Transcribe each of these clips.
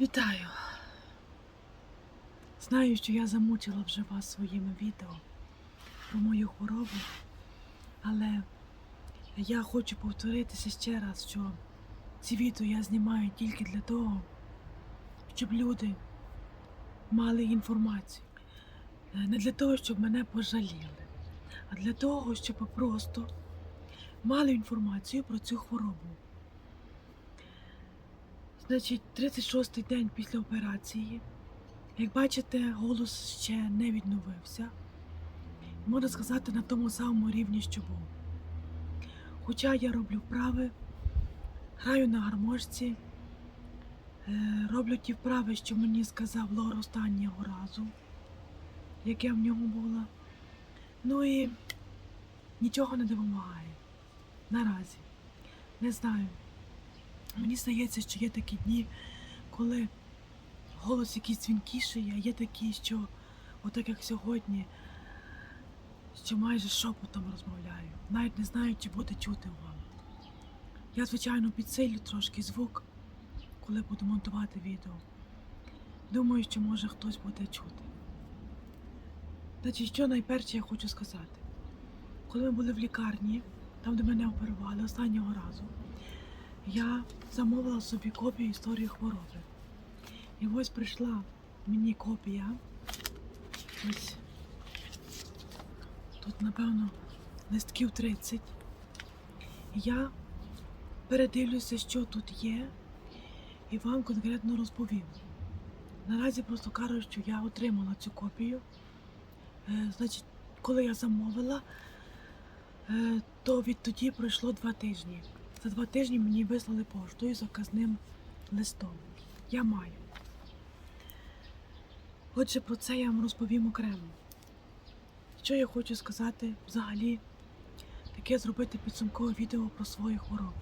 Вітаю! Знаю, що я замучила вже вас своїми відео про мою хворобу, але я хочу повторитися ще раз, що ці відео я знімаю тільки для того, щоб люди мали інформацію. Е, Не для того, щоб мене пожаліли, а для того, щоб просто мали інформацію про цю хворобу. Значить, 36-й день після операції. Як бачите, голос ще не відновився. Можна сказати, на тому самому рівні, що був. Хоча я роблю вправи, граю на гармошці, е, роблю ті вправи, що мені сказав Лор останнього разу, як я в ньому була. Ну і нічого не допомагає. Наразі. Не знаю. Мені здається, що є такі дні, коли голос якийсь дзвінкіший, а є такі, що, отак як сьогодні, що майже шепотом розмовляю. Навіть не знаю, чи буде чути вам. Я, звичайно, підсилю трошки звук, коли буду монтувати відео. Думаю, що може хтось буде чути. Значить, що найперше я хочу сказати. Коли ми були в лікарні, там, де мене оперували останнього разу, я замовила собі копію історії хвороби. І ось прийшла мені копія. Ось тут, напевно, листків 30. Я передивлюся, що тут є, і вам конкретно розповім. Наразі просто кажу, що я отримала цю копію. Е, значить, коли я замовила, е, то відтоді пройшло два тижні. За два тижні мені вислали поштою заказним листом. Я маю. Отже, про це я вам розповім окремо. Що я хочу сказати взагалі, таке зробити підсумкове відео про свою хворобу.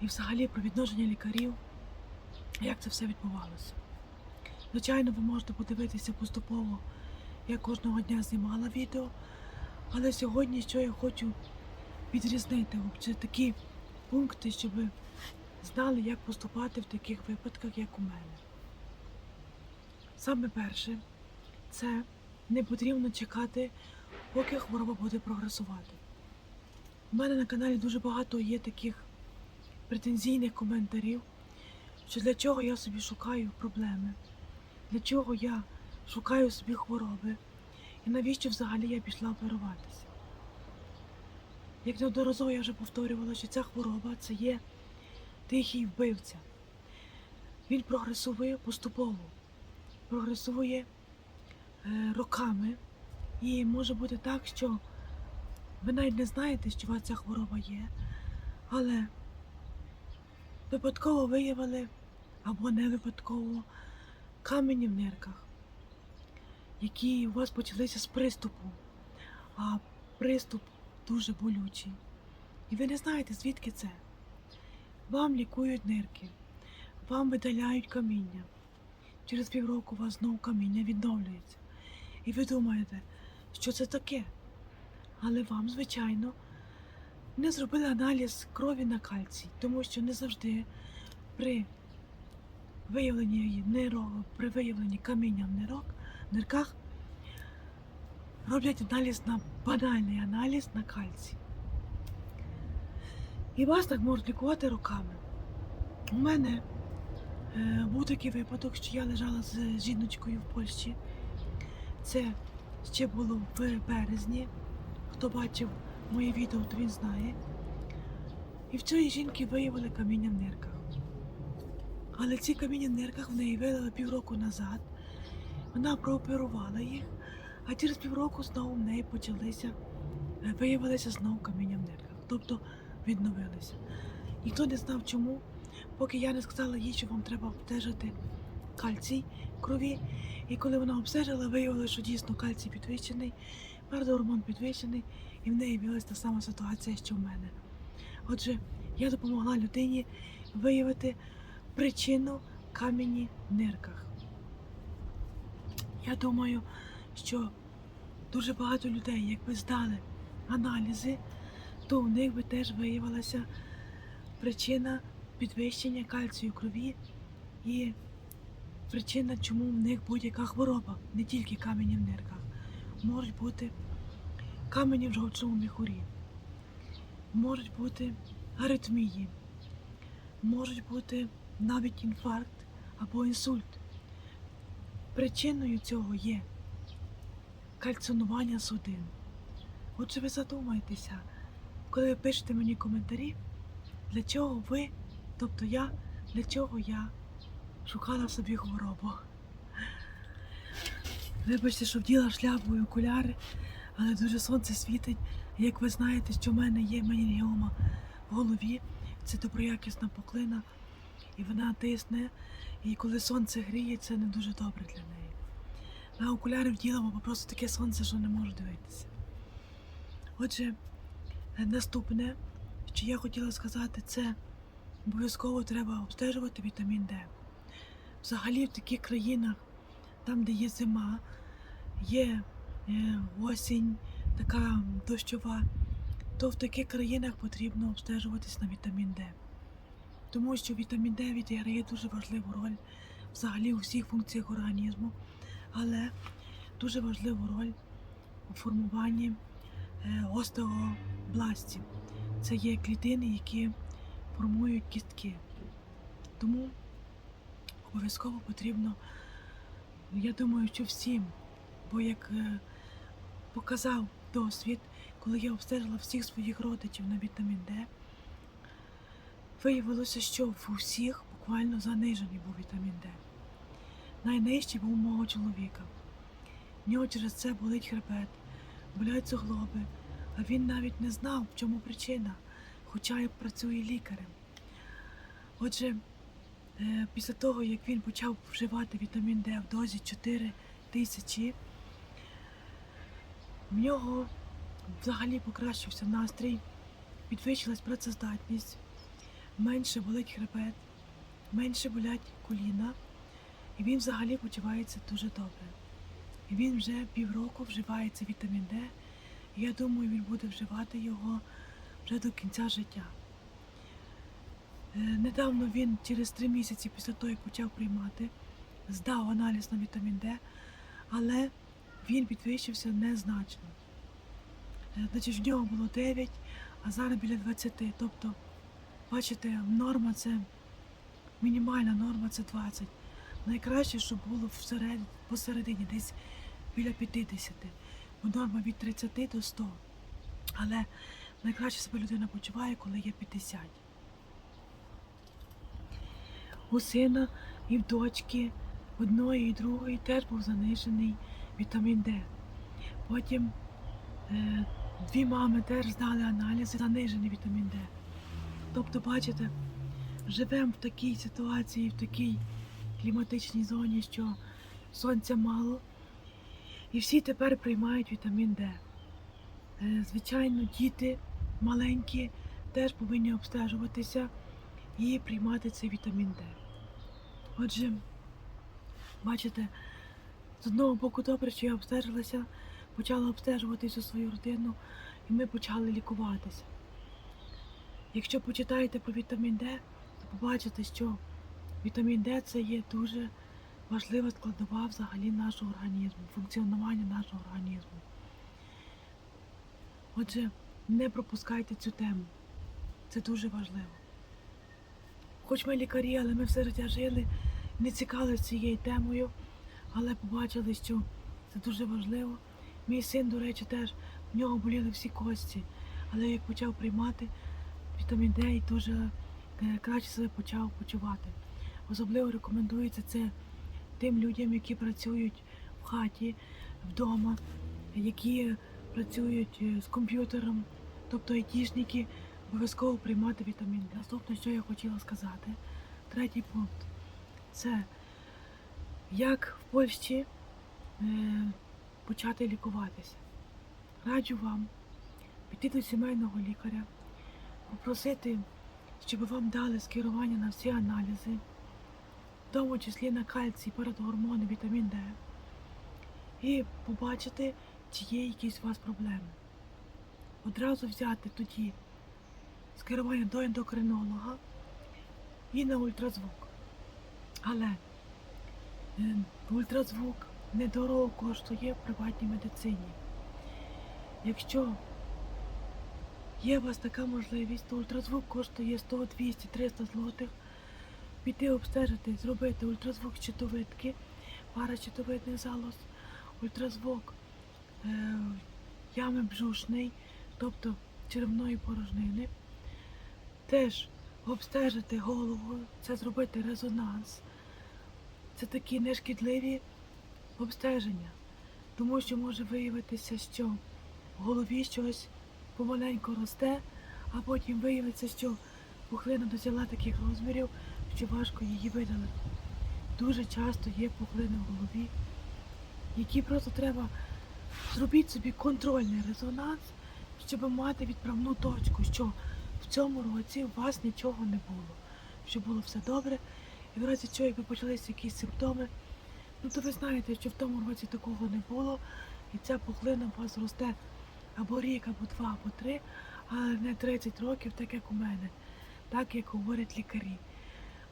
І взагалі про відношення лікарів, як це все відбувалося. Звичайно, ви можете подивитися поступово, я кожного дня знімала відео, але сьогодні що я хочу відрізнити такі пункти, щоб знали, як поступати в таких випадках, як у мене. Саме перше, це не потрібно чекати, поки хвороба буде прогресувати. У мене на каналі дуже багато є таких претензійних коментарів, що для чого я собі шукаю проблеми, для чого я шукаю собі хвороби, і навіщо взагалі я пішла оперуватися. Як неодноразово я вже повторювала, що ця хвороба це є тихий вбивця. Він прогресує поступово, прогресує е, роками. І може бути так, що ви навіть не знаєте, що у вас ця хвороба є, але випадково виявили або не випадково камені в нирках, які у вас почалися з приступу, а приступ дуже болючий. І ви не знаєте, звідки це. Вам лікують нирки, вам видаляють каміння. Через півроку у вас знову каміння відновлюється. І ви думаєте, що це таке? Але вам, звичайно, не зробили аналіз крові на кальцій, тому що не завжди при виявленні нейро, при виявленні каміння в нирок, нирках роблять аналіз на банальний аналіз на кальцій. І вас так можуть лікувати роками. У мене е, був такий випадок, що я лежала з жіночкою в Польщі. Це ще було в березні. Хто бачив моє відео, то він знає. І в цієї жінки виявили каміння в нирках. Але ці каміння в нирках в неї виявили півроку назад. Вона прооперувала їх, а через півроку знову в неї почалися, е, виявилися знову каміння в нирках. Тобто відновилися. Ніхто не знав чому, поки я не сказала їй, що вам треба обстежити кальцій крові. І коли вона обстежила, виявила, що дійсно кальцій підвищений, гормон підвищений, і в неї виявилася та сама ситуація, що в мене. Отже, я допомогла людині виявити причину камені в нирках. Я думаю, що дуже багато людей, якби здали аналізи, то у них би теж виявилася причина підвищення кальцію крові і причина, чому в них будь-яка хвороба, не тільки камені в нирках. Можуть бути камені в жовчному міхурі, можуть бути аритмії, можуть бути навіть інфаркт або інсульт. Причиною цього є кальцинування судин. Отже, ви задумайтеся, коли ви пишете мені коментарі, для чого ви, тобто я, для чого я шукала собі хворобу. Вибачте, що вділа шляпу і окуляри, але дуже сонце світить. Як ви знаєте, що в мене є менінгіома в голові, це доброякісна поклина, і вона тисне. І коли сонце гріє, це не дуже добре для неї. На окуляри вділа, бо просто таке сонце, що не можу дивитися. Отже, е, наступне, що я хотіла сказати, це обов'язково треба обстежувати вітамін Д. Взагалі в таких країнах, там, де є зима, є е, осінь, така дощова, то в таких країнах потрібно обстежуватись на вітамін Д. Тому що вітамін Д відіграє дуже важливу роль взагалі у всіх функціях організму, але дуже важливу роль у формуванні е, остеобластів. Це є клітини, які формують кістки. Тому обов'язково потрібно, я думаю, що всім, бо як е, показав досвід, коли я обстежила всіх своїх родичів на вітамін Д, виявилося, що в усіх буквально занижений був вітамін Д. Найнижчий був мого чоловіка. В нього через це болить хребет, болять суглоби, а він навіть не знав, в чому причина, хоча й працює лікарем. Отже, е, після того, як він почав вживати вітамін Д в дозі 4 тисячі, в нього взагалі покращився настрій, підвищилась працездатність, менше болить хребет, менше болять коліна, і він взагалі почувається дуже добре. І він вже півроку вживає цей вітамін Д, і я думаю, він буде вживати його вже до кінця життя. Е, Недавно він через три місяці після того, як почав приймати, здав аналіз на вітамін Д, але він підвищився незначно. Е, Значить, в нього було 9, а зараз біля 20. Тобто, бачите, норма це мінімальна норма це 20. Найкраще, щоб було всеред, посередині, десь біля 50. Бо норма від 30 до 100. Але найкраще себе людина почуває, коли є 50. У сина і в дочки одної і другої теж був занижений вітамін Д. Потім е, дві мами теж здали аналізи, занижений вітамін Д. Тобто, бачите, живемо в такій ситуації, в такій кліматичній зоні, що сонця мало, і всі тепер приймають вітамін Д. Е, Звичайно, діти маленькі теж повинні обстежуватися і приймати цей вітамін Д. Отже, бачите, з одного боку добре, що я обстежилася, почала обстежувати всю свою родину, і ми почали лікуватися. Якщо почитаєте про вітамін Д, то побачите, що вітамін Д це є дуже важлива складова взагалі нашого організму, функціонування нашого організму. Отже, не пропускайте цю тему. Це дуже важливо. Хоч ми лікарі, але ми все життя жили, не цікавилися цією темою, але побачили, що це дуже важливо. Мій син, до речі, теж в нього боліли всі кості, але як почав приймати вітамін Д і дуже краще себе почав почувати. Особливо рекомендується це тим людям, які працюють в хаті, вдома, які працюють е, з комп'ютером, тобто айтішники, обов'язково приймати вітамін. Наступне, що я хотіла сказати, третій пункт це як в Польщі е, почати лікуватися. Раджу вам піти до сімейного лікаря, попросити, щоб вам дали скерування на всі аналізи, в тому числі на кальцій, парадгормони, вітамін Д, і побачити, чи є якісь у вас проблеми. Одразу взяти тоді скерування до ендокринолога і на ультразвук. Але е, ультразвук недорого коштує в приватній медицині. Якщо є у вас така можливість, то ультразвук коштує 100, 200, 300 злотих. Піти обстежити, зробити ультразвук щитовидки, паращитовидний залоз, ультразвук е, ями бжушний, тобто черевної порожнини. Теж обстежити голову, це зробити резонанс. Це такі нешкідливі обстеження, тому що може виявитися, що в голові щось помаленьку росте, а потім виявиться, що пухлина досягла таких розмірів, що важко її видалити. Дуже часто є пухлини в голові, які просто треба зробити собі контрольний резонанс, щоб мати відправну точку, що в цьому році у вас нічого не було, що було все добре, і в разі чого, якби почалися якісь симптоми, ну то ви знаєте, що в тому році такого не було, і ця пухлина у вас росте або рік, або два, або три, але не 30 років, так як у мене, так як говорять лікарі.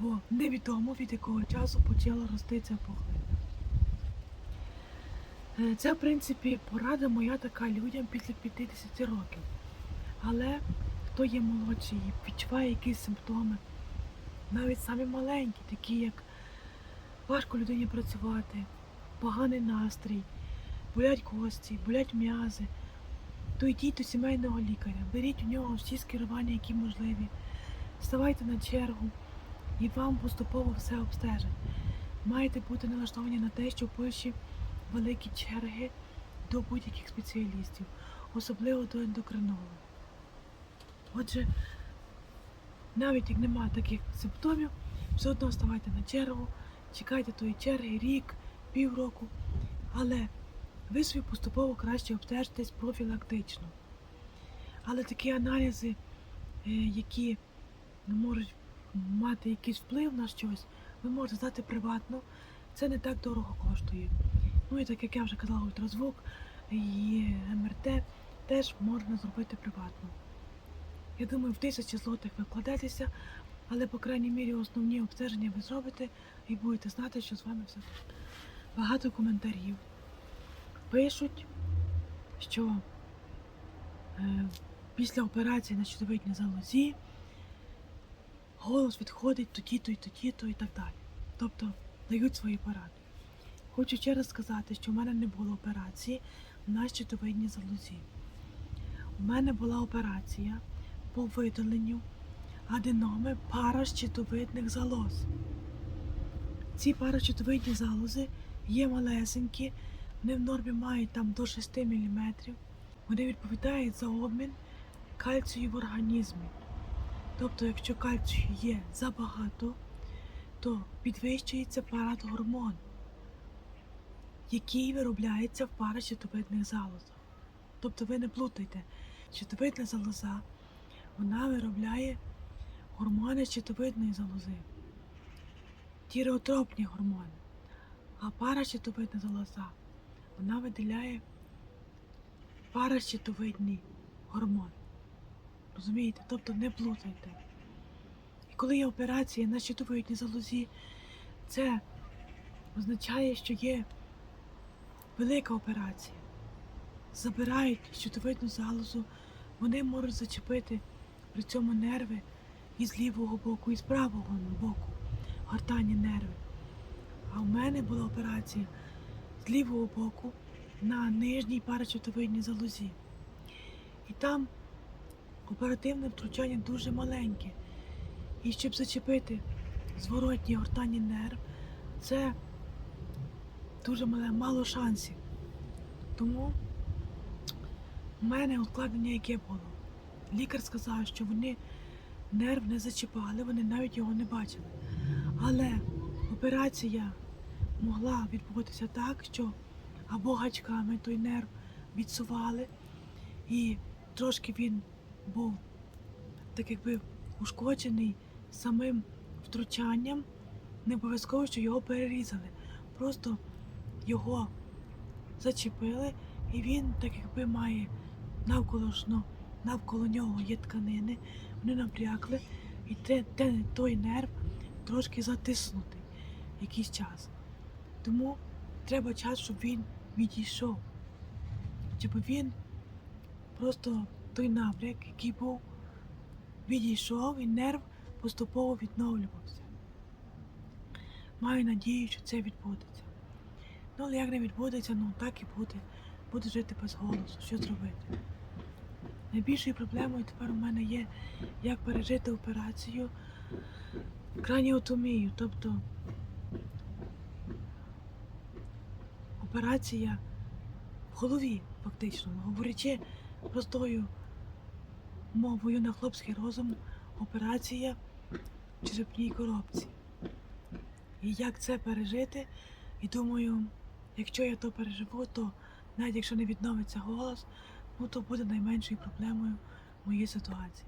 Бо невідомо від якого часу почала рости ця пухлина. Е, Це, в принципі, порада моя така людям після 50 років. Але хто є молодший і відчуває якісь симптоми, навіть самі маленькі, такі як важко людині працювати, поганий настрій, болять кості, болять м'язи, то йдіть до сімейного лікаря, беріть у нього всі скерування, які можливі, ставайте на чергу і вам поступово все обстежать. Маєте бути налаштовані на те, що в Польщі великі черги до будь-яких спеціалістів, особливо до ендокринолога. Отже, навіть як немає таких симптомів, все одно ставайте на чергу, чекайте тої черги рік, півроку, але ви собі поступово краще обстежитесь профілактично. Але такі аналізи, е, які можуть мати якийсь вплив на щось, ви можете здати приватно, це не так дорого коштує. Ну і так як я вже казала, ультразвук і МРТ теж можна зробити приватно. Я думаю, в тисячі злотих ви вкладетеся, але, по крайній мірі, основні обстеження ви зробите і будете знати, що з вами все. Багато коментарів пишуть, що е, після операції на щитовидній залозі голос відходить тоді-то і тоді-то і так далі. Тобто дають свої поради. Хочу ще раз сказати, що в мене не було операції на щитовидній залозі. У мене була операція по видаленню аденоми паращитовидних залоз. Ці паращитовидні залози є малесенькі, вони в нормі мають там до 6 мм. Вони відповідають за обмін кальцію в організмі. Тобто, якщо кальцію є забагато, то підвищується парадгормон, який виробляється в паращитовидних залозах. Тобто ви не плутайте, щитовидна залоза вона виробляє гормони щитовидної залози, тіреотропні гормони. А паращитовидна залоза вона виділяє паращитовидний гормон. Розумієте? Тобто не плутайте. І коли є операція на щитовидній залозі, це означає, що є велика операція. Забирають щитовидну залозу, вони можуть зачепити при цьому нерви і з лівого боку, і з правого боку, гортанні нерви. А в мене була операція з лівого боку на нижній парачутовидній залозі. І там оперативне втручання дуже маленьке. І щоб зачепити зворотній гортанний нерв, це дуже мало шансів. Тому в мене ускладнення яке було. Лікар сказав, що вони нерв не зачіпали, вони навіть його не бачили. Але операція могла відбутися так, що або гачками той нерв відсували, і трошки він був так якби ушкоджений самим втручанням. Не обов'язково, що його перерізали. Просто його зачепили, і він так якби має навколошно, навколо нього є тканини, вони набрякли, і те, те, той нерв трошки затиснутий якийсь час. Тому треба час, щоб він відійшов. Щоб він просто той набряк, який був, відійшов і нерв поступово відновлювався. Маю надію, що це відбудеться. Ну, але як не відбудеться, ну так і буде. Буду жити без голосу. Що зробити? Найбільшою проблемою тепер у мене є, як пережити операцію краніотомію, тобто операція в голові, фактично, говорячи простою мовою на хлопський розум, операція в черепній коробці. І як це пережити? І думаю, якщо я то переживу, то навіть якщо не відновиться голос, ну то буде найменшою проблемою моїй ситуації.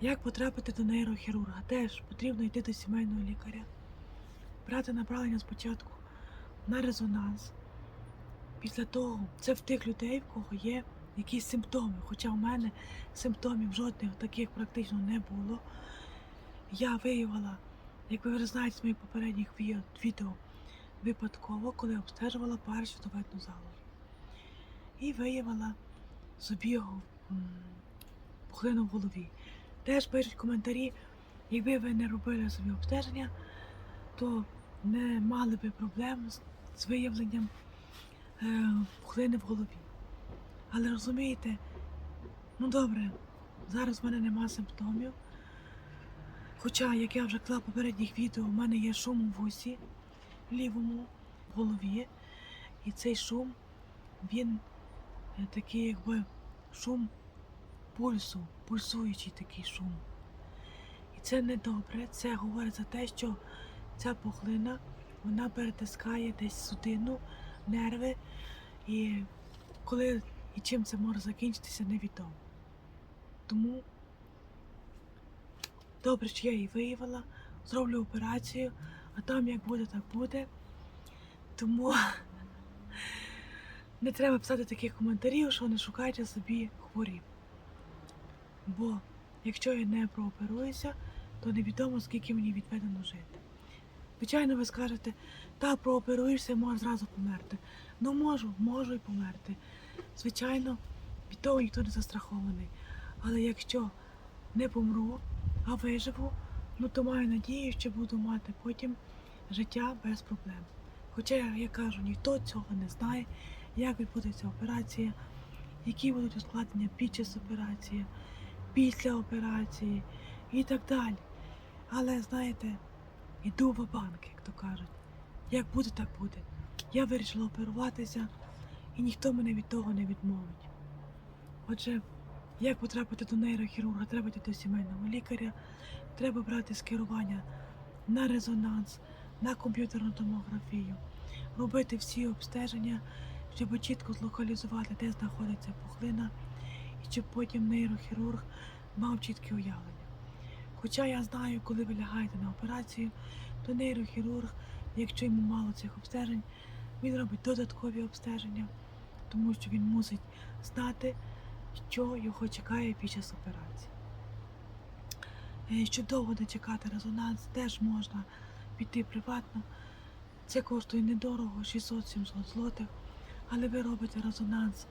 Як потрапити до нейрохірурга? Теж потрібно йти до сімейного лікаря, брати направлення спочатку на резонанс. Після того це в тих людей, в кого є якісь симптоми. Хоча в мене симптомів жодних таких практично не було. Я виявила, як ви вже знаєте з моїх попередніх відео, випадково, коли обстежувала паращитовидну залозу. І виявила собі м, пухлину в голові. Теж пишуть коментарі, якби ви не робили собі обстеження, то не мали би проблем з, з виявленням е, пухлини в голові. Але розумієте, ну добре, зараз в мене нема симптомів. Хоча, як я вже казала в попередніх відео, у мене є шум у вусі лівому в голові. І цей шум, він е, такий, якби шум пульсу, пульсуючий такий шум. І це не добре. Це говорить за те, що ця пухлина вона перетискає десь судину, нерви. І коли і чим це може закінчитися, невідомо. Тому добре, що я її виявила, зроблю операцію, а там як буде, так буде. Тому не треба писати таких коментарів, що не шукайте собі хворів. Бо якщо я не прооперуюся, то невідомо, скільки мені відведено жити. Звичайно, ви скажете, та прооперуєшся, можеш зразу померти. Ну можу, можу і померти. Звичайно, від того ніхто не застрахований. Але якщо не помру, а виживу, ну то маю надію, що буду мати потім життя без проблем. Хоча я, кажу, ніхто цього не знає, як відбудеться операція, які будуть ускладнення під час операції, після операції і так далі. Але знаєте, іду в банк, як то кажуть. Як буде, так буде. Я вирішила оперуватися, і ніхто мене від того не відмовить. Отже, як потрапити до нейрохірурга, треба йти до сімейного лікаря, треба брати скерування на резонанс, на комп'ютерну томографію, робити всі обстеження, щоб чітко злокалізувати, де знаходиться пухлина, і щоб потім нейрохірург мав чітке уявлення. Хоча я знаю, коли ви лягаєте на операцію, то нейрохірург, якщо йому мало цих обстежень, він робить додаткові обстеження, тому що він мусить знати, що його чекає під час операції. Е, Щоб довго не чекати резонанс, теж можна піти приватно. Це коштує недорого, 600-700 злотих, але ви робите резонанс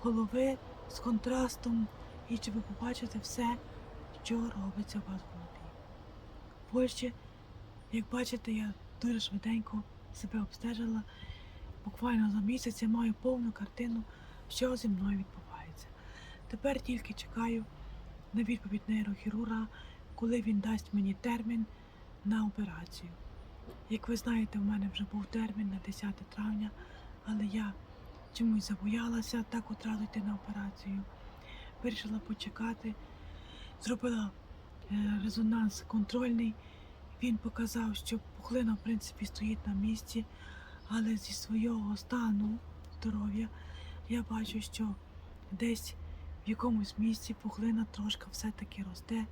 голови з контрастом і щоб ви побачите все, що робиться у вас в голові. В Польщі, як бачите, я дуже швиденько себе обстежила. Буквально за місяць я маю повну картину, що зі мною відбувається. Тепер тільки чекаю на відповідь нейрохірурга, коли він дасть мені термін на операцію. Як ви знаєте, в мене вже був термін на 10 травня, але я чомусь забоялася так одразу йти на операцію. Вирішила почекати, зробила е, резонанс контрольний. Він показав, що пухлина, в принципі, стоїть на місці, але зі свого стану здоров'я я бачу, що десь в якомусь місці пухлина трошки все-таки росте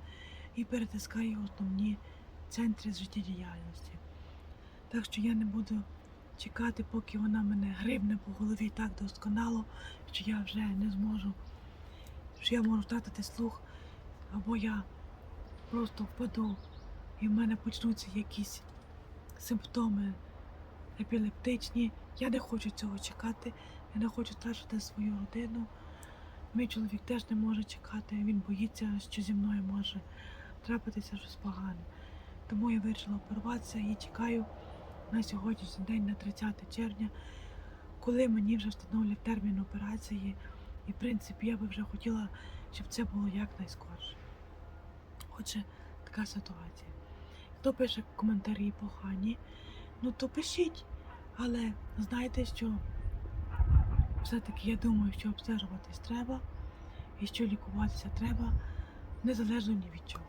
і перетискає основні центри життєдіяльності. Так що я не буду чекати, поки вона мене грибне по голові так досконало, що я вже не зможу, що я можу втратити слух, або я просто впаду і в мене почнуться якісь симптоми епілептичні. Я не хочу цього чекати, я не хочу страждати свою родину. Мій чоловік теж не може чекати, він боїться, що зі мною може трапитися щось погане. Тому я вирішила оперуватися і чекаю на сьогоднішній день, на 30 червня, коли мені вже встановлять термін операції. І, в принципі, я би вже хотіла, щоб це було якнайскорше. Отже, така ситуація. Хто пише коментарі погані, ну то пишіть. Але знаєте, що все-таки я думаю, що обстежуватись треба і що лікуватися треба незалежно ні від чого.